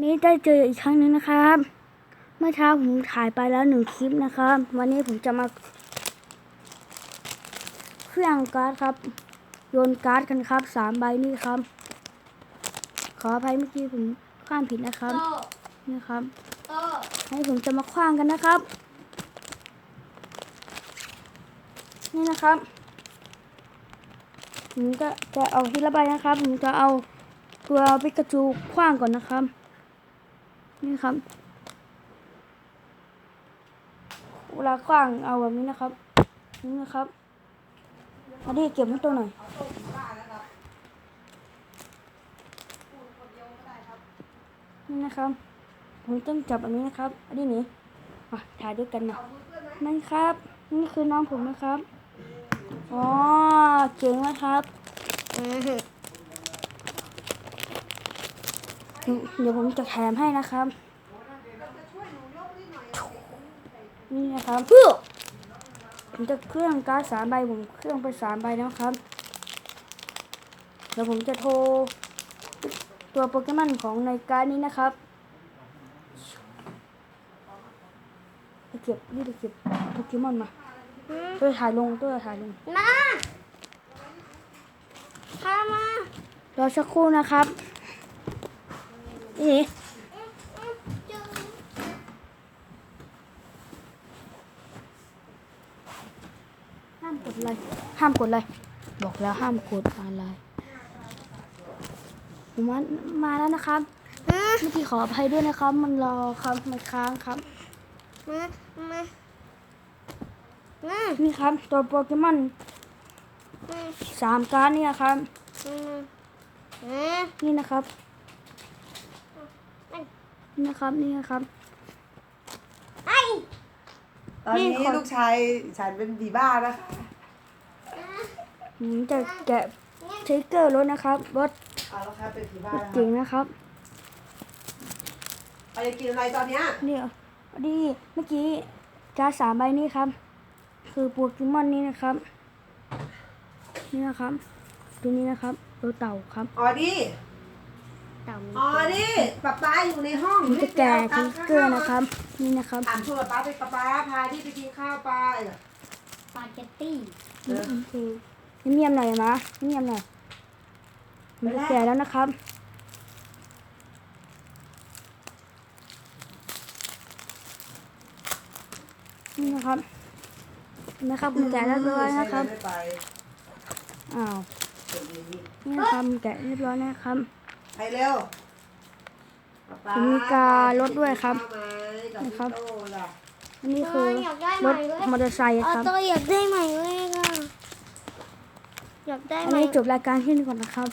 ันนี้ได้เจออีกครั้งหนึ่งนะครับ เมื่อเช้าผมถ่ายไปแล้วหนึ่งคลิปนะครับ วันนี้ผมจะมา เครื่องการ์ดครับ โยนการ์ดกันครับสามใบนี่ครับ ขออภัยเมื่อกี้ผมข้ามผิดนะครับนี่ครับให้ผมจะมาคว้างกันนะครับ นี่นะครับผมก็จะเอาทีละใบนะครับ ผมจะเอาตัวปิกาจูคว้างก่อนนะครับ นี่ครับเวลาคว้างเอาแบบนี้นะครับ นี่นะครับมาดิเก็บให้ตัวหน่อยนี่นะครับผมต้องจับอันนี้นะครับอันนี้นี่มาถ่ายด้วยกันมานั่นครับ นี่คือน้องผมนะครับ อ๋อ เจ๋งนะครับ เดี๋ยวผมจะแถมให้นะครับ นี่นะครับผมจะเครื่องการ์ดสามใบผมเครื่องไปสามใบแล้วครับเดี๋ยวผมจะโทร ตัวโปเกมอนของในการ์ดนี้นะครับไปเก็บนี่ไปเก็บโปเกมอนมาตัวถ่ายลงตัวถ่ายลงมาพามารอสักครู่นะครับ นี่ห้ามกดไลค์ห้ามกดไลค์บอกแล้วห้ามกดอะไรผมมามาแล้วนะครับเมื่อกี้ขออภัยด้วยนะครับ มันรอครับมันค้างครับมามามานี่ครับ ตัวโปเกมอนมาสามการ์ดนี่นะครับมานี่นะครับ นี่นะครับนี่นะครับไอ้ตอนนี้นี่คนลูกชายฉันเป็นบีบ้านะคะผมจะแกะสติกเกอร์รถนะครับรถเอาแล้วครับเป็นบีบ้ารถนะเก่งคะนะครับไปกินอะไรตอนเนี้ยนี่ดีเมื่อกี้การ์ดสามใบนี้ครับ คือโปเกมอนนี้นะครับ นี่นะครับดูนี้นะครับ ตัวเต่าครับ ออดี้เต่าออดี้ป๊าป๊าอยู่ในห้องผมจะแกะสติกเกอร์นะครับ นี่นะครับถามชวนป๊าไปป๊าป๊าพาที่ไปกินข้าวไปสปาเกตตี้เออโอเคเงียบๆหน่อยมาเงียบๆหน่อยผมจะแกะแล้วนะครับนี่นะครับเห็นะครับผมแกะเรียบร้อยนะครับไม่ไปอ้าวเดี๋ยวนี้นี่นะครับแกะเรียบร้อยนะครับ ไปเร็วป๊าป๊าผมมีการถด้วยครับข้าวไหมกับนะครัพี่บโต้ล่ะอันนี้คืออยากได้ใหรม่ถเลยมอเตอร์ไซค์เออครับตัวอยากได้ใหม่เลยอะอยากได้อันใหม่นี้จบรายการที่นี่ก่อนนะครับ